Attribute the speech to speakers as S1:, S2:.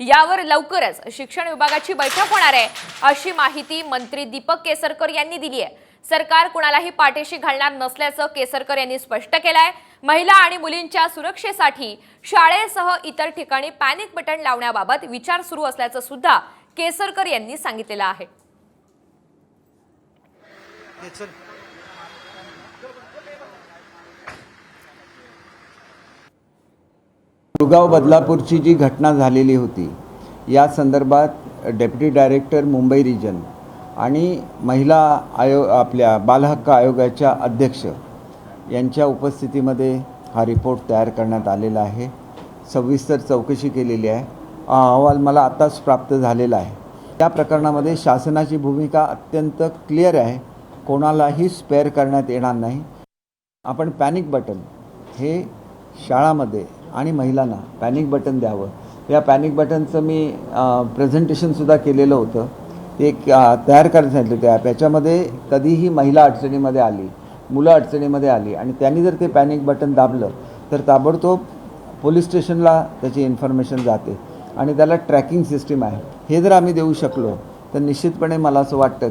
S1: यावर लवकरच शिक्षण विभागाची बैठक होणार आहे अशी माहिती मंत्री दीपक केसरकर यांनी दिली आहे. सरकार कुणालाही पाठीशी घालणार नसल्याचं केसरकर यांनी स्पष्ट केलंय. महिला आणि मुलींच्या सुरक्षेसाठी शाळेसह इतर ठिकाणी पॅनिक बटन लावण्याबाबत विचार सुरू असल्याचं सुद्धा केसरकर यांनी सांगितलेलं आहे.
S2: गुरगाव बदलापूरची जी घटना झालेली होती या संदर्भात डेप्युटी डायरेक्टर मुंबई रिजन आणि महिला आयोग आपल्या बालहक्क आयोगाच्या अध्यक्ष यांच्या उपस्थितीमध्ये हा रिपोर्ट तयार करण्यात आलेला आहे. सविस्तर चौकशी केलेली आहे. हा अहवाल मला आत्ताच प्राप्त झालेला आहे. त्या प्रकरणामध्ये शासनाची भूमिका अत्यंत क्लिअर आहे. कोणालाही स्पेअर करण्यात येणार नाही. आपण पॅनिक बटन हे शाळामध्ये आणि महिलांना पॅनिक बटन द्यावं. या पॅनिक बटनचं मी प्रेझेंटेशनसुद्धा केलेलं होतं. ते एक, तयार करायला सांगितलं ते ॲप याच्यामध्ये कधीही महिला अडचणीमध्ये आली मुलं अडचणीमध्ये आली आणि त्यांनी जर ते पॅनिक बटन दाबलं तर ताबडतोब पोलीस स्टेशनला त्याची इन्फॉर्मेशन जाते. आणि त्याला ट्रॅकिंग सिस्टीम आहे. हे जर आम्ही देऊ शकलो तर निश्चितपणे मला असं वाटतं